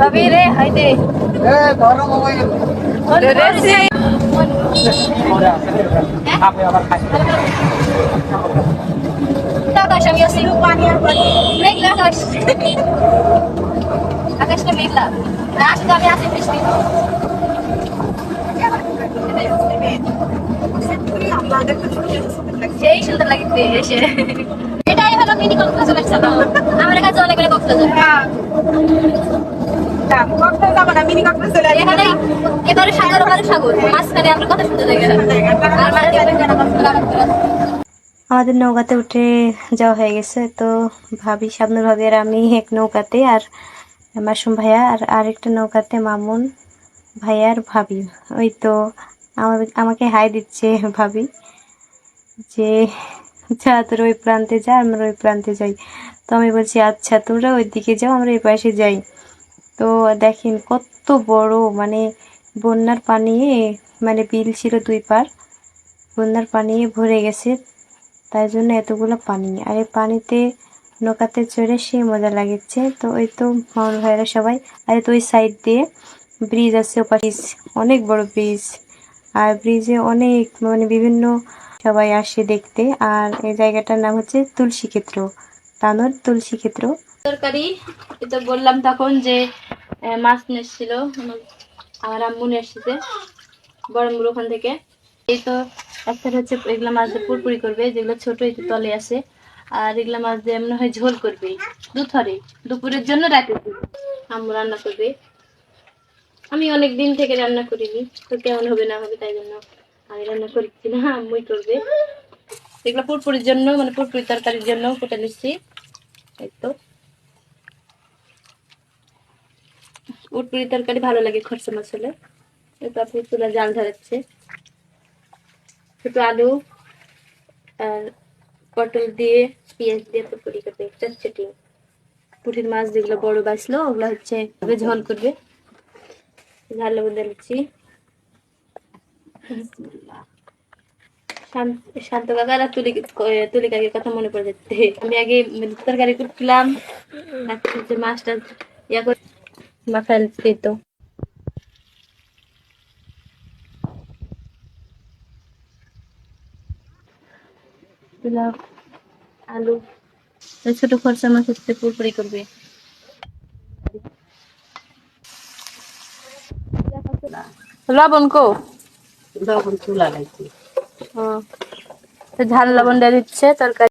ভাবি রে ধরেছি আকাশ, আমি আসি মেঘলা আকাশ। আকাশটা মেঘলা। না, শুধু আমি আসি বৃষ্টি। সেই সুন্দর লাগছে এসে এটাই হলো মিনি কক্সবাজার চলো আমার কাছে অনেক অনেক কক্সবাজার এখানে আমাদের নৌকাতে উঠে যাওয়া হয়ে গেছে, তো ভাবি সামনে ভাবি আর আমি এক নৌকাতে আর মাসুম ভাইয়া আর আরেকটা নৌকাতে মামুন ভাইয়া আর ভাবি। ওই তো আমাকে হাই দিচ্ছে ভাবি যে যা তোর ওই প্রান্তে যা, আমরা ওই প্রান্তে যাই। তো আমি বলছি আচ্ছা তোমরা ওই দিকে যাও, আমরা এই পাশে যাই। তো দেখেন, কত বড় মানে বন্যার পানি মানে বিল ছিল দুই পার। বন্যার পানি ভরে গেছে, তাই জন্য এতগুলো পানি। আর এই পানিতে নৌকাতে চড়ে সে মজা লাগছে। তো ওই তো মামুন ভাইরা সবাই, আর তো ওই সাইড দিয়ে ব্রিজ আছে, ওপাশে অনেক বড় ব্রিজ আর ব্রিজে অনেক মানে বিভিন্ন সবাই আসে দেখতে। আর এই জায়গাটার নাম হচ্ছে তুলসী ক্ষেত্র। তানোর, তুলসী ক্ষেত্র। তরকারি এটা বললাম তখন যে মাছ নিয়ে এসেছিল, আমার- আম্মু নিয়ে এসেছে মুড় ওখান থেকে। এই তো, একটা হচ্ছে এগুলা মাছ দিয়ে পুরপুরি করবে, যেগুলো ছোট এই তো তলে আসে আর এগুলা মাছ দিয়ে মনে হয় ঝোল করবে দুথরে দুপুরের জন্য রাতে আম্মু রান্না করবে। আমি অনেক দিন থেকে রান্না করিনি, তো কেমন হবে না হবে তাই জন্য। আমি রান্না করছি না আম্মুই করবে। এগুলো পুরপুরির জন্য মানে পুরপুরি তরকারির জন্য কেটে নিচ্ছি। এই তো। উটপুরি তরকারি ভালো লাগে খরচা মাছ হলে তো আপনি চুলা জাল ধরাচ্ছে ছোট আলু আর পটল দিয়ে, পেঁয়াজ দিয়ে পুরপুরি করবে চটচটি। পুঁটির মাছ যেগুলো বড় বাঁচলো ওগুলো হচ্ছে, ঝোল করবে। ঝাল লবণ দিচ্ছি। শান্ত কাকার আর তুলি তুলি কাকির কথা মনে পড়ে যাচ্ছে। আমি আগে তরকারি করছিলাম। মাছটা ইয়া করে মাথায় দিত আলু। ছোট খরচা মাছ হচ্ছে পুরপুরি করবে। লবণ কো লবণ চুলা লাগছে ঝাল লবণ দিয়ে দিচ্ছে তরকারি